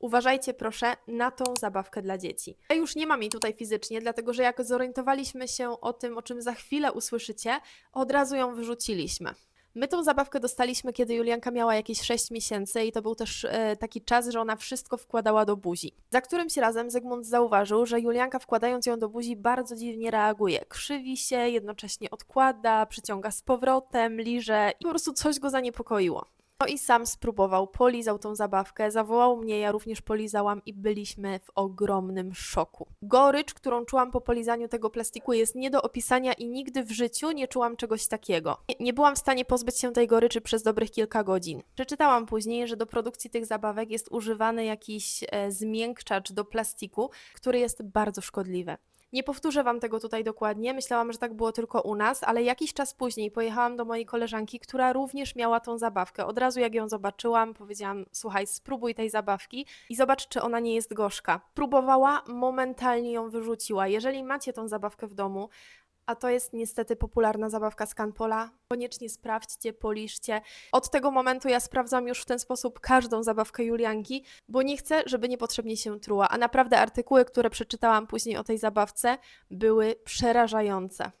Uważajcie proszę na tą zabawkę dla dzieci. Ja już nie mam jej tutaj fizycznie, dlatego że jak zorientowaliśmy się o tym, o czym za chwilę usłyszycie, od razu ją wyrzuciliśmy. My tą zabawkę dostaliśmy, kiedy Julianka miała jakieś 6 miesięcy i to był też e, taki czas, że ona wszystko wkładała do buzi. Za którymś razem Zygmunt zauważył, że Julianka wkładając ją do buzi bardzo dziwnie reaguje. Krzywi się, jednocześnie odkłada, przyciąga z powrotem, liże i po prostu coś go zaniepokoiło. No i sam spróbował, polizał tą zabawkę, zawołał mnie, ja również polizałam i byliśmy w ogromnym szoku. Gorycz, którą czułam po polizaniu tego plastiku jest nie do opisania i nigdy w życiu nie czułam czegoś takiego. Nie, nie byłam w stanie pozbyć się tej goryczy przez dobrych kilka godzin. Przeczytałam później, że do produkcji tych zabawek jest używany jakiś e, zmiękczacz do plastiku, który jest bardzo szkodliwy. Nie powtórzę Wam tego tutaj dokładnie, myślałam, że tak było tylko u nas, ale jakiś czas później pojechałam do mojej koleżanki, która również miała tą zabawkę. Od razu jak ją zobaczyłam, powiedziałam: Słuchaj, spróbuj tej zabawki i zobacz, czy ona nie jest gorzka. Próbowała, momentalnie ją wyrzuciła. Jeżeli macie tą zabawkę w domu, a to jest niestety popularna zabawka z Canpola. Koniecznie sprawdźcie, poliszcie. Od tego momentu ja sprawdzam już w ten sposób każdą zabawkę Julianki, bo nie chcę, żeby niepotrzebnie się truła. A naprawdę artykuły, które przeczytałam później o tej zabawce, były przerażające.